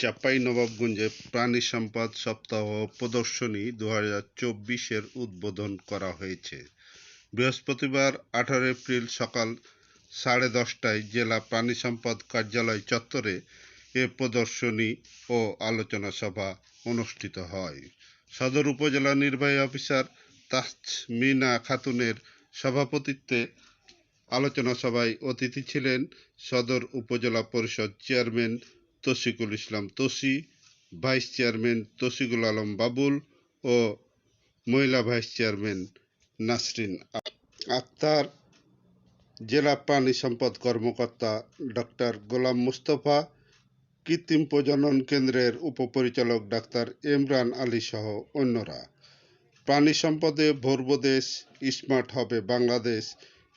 চাঁপাই নবাবগঞ্জে প্রাণী সম্পদ সপ্তাহ প্রদর্শনী দু হাজার চব্বিশের উদ্বোধন করা হয়েছে। বৃহস্পতিবার আঠারো এপ্রিল সকাল সাড়ে দশটায় জেলা প্রাণী সম্পদ কার্যালয় চত্বরে এ প্রদর্শনী ও আলোচনা সভা অনুষ্ঠিত হয়। সদর উপজেলা নির্বাহী অফিসার তাসমিনা খাতুনের সভাপতিত্বে আলোচনা সভায় অতিথি ছিলেন সদর উপজেলা পরিষদ chairman Tasikul Islam Tasi vice chairman Tasikul Alam Babul ও মহিলা ভাইস চেয়ারম্যান নাসরিন আক্তার, জেলা প্রাণী সম্পদ কর্মকর্তা ডক্টর গোলাম মুস্তফা, কৃত্রিম প্রজনন কেন্দ্রের উপপরিচালক ডাক্তার ইমরান আলী সহ অন্যরা। প্রাণী সম্পদে ভরব দেশ স্মার্ট হবে বাংলাদেশ,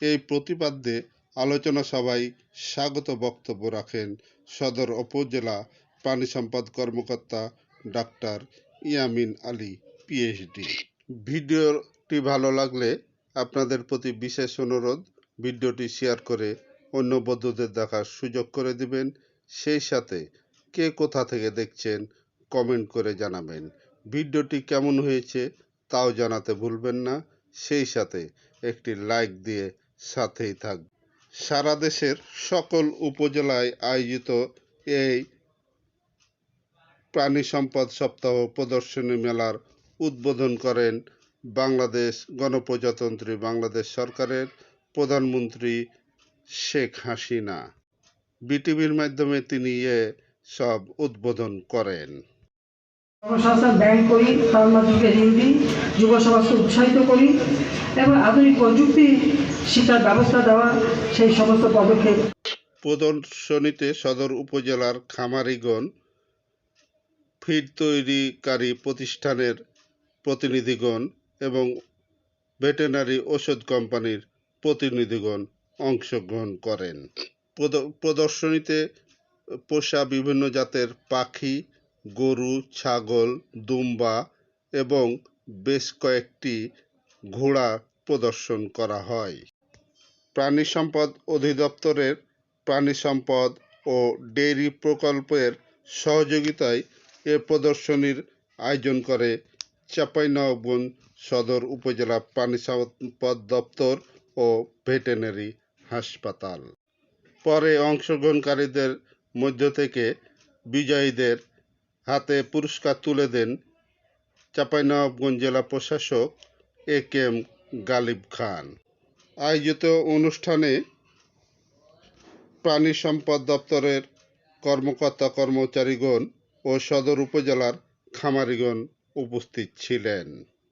এই প্রতিপাদ্যে আলোচনা সভায় স্বাগত বক্তব্য রাখেন সদর উপজেলা প্রাণী সম্পদ কর্মকর্তা ডাক্তার ইয়ামিন আলী পিএইচডি ভিডিওটি ভালো লাগলে আপনাদের প্রতি বিশেষ অনুরোধ, ভিডিওটি শেয়ার করে অন্য বন্ধুদের দেখার সুযোগ করে দিবেন। সেই সাথে কে কোথা থেকে দেখছেন, কমেন্ট করে জানাবেন। ভিডিওটি কেমন হয়েছে, তাও জানাতে ভুলবেন না। সেই সাথে একটি লাইক দিয়ে সাথেই থাক সারা দেশের সকল উপজেলায় আয়োজিত এই প্রাণী সম্পদ সপ্তাহ প্রদর্শনী মেলার উদ্বোধন করেন বাংলাদেশ গণপ্রজাতন্ত্রী বাংলাদেশ সরকারের প্রধানমন্ত্রী শেখ হাসিনা। বিটিভির মাধ্যমে তিনি এ সব উদ্বোধন করেন। করি ঋণ দিই, যুব সমাজকে উৎসাহিত করি এবং আধুনিক প্রযুক্তি শিক্ষার ব্যবস্থা দেওয়া, সেই সমস্ত পদক্ষেপ। প্রদর্শনীতে সদর উপজেলার খামারিগণ, ফিড তৈরিকারী প্রতিষ্ঠানের প্রতিনিধিগণ এবং ভেটেনারি ওষুধ কোম্পানির প্রতিনিধিগণ অংশগ্রহণ করেন। প্রদ- প্রদর্শনীতে পোষা বিভিন্ন জাতের পাখি গরু, ছাগল, দুম্বা এবং বেশ কয়েকটি ঘোড়া প্রদর্শন করা হয়। প্রাণী সম্পদ অধিদপ্তরের প্রাণী সম্পদ ও ডেইরি প্রকল্পের সহযোগিতায় এ প্রদর্শনীর আয়োজন করে চাঁপাইনবাবগঞ্জ সদর উপজেলা প্রাণী সম্পদ দপ্তর ও ভেটেরিনারি হাসপাতাল। পরে অংশগ্রহণকারীদের মধ্য থেকে বিজয়ীদের হাতে পুরস্কার তুলে দেন চাঁপাইনবাবগঞ্জ জেলা প্রশাসক এ কে এম গালিব খান। আয়োজিত অনুষ্ঠানে প্রাণী সম্পদ দপ্তরের কর্মকর্তা কর্মচারীগণ ও সদর উপজেলার খামারিগণ উপস্থিত ছিলেন।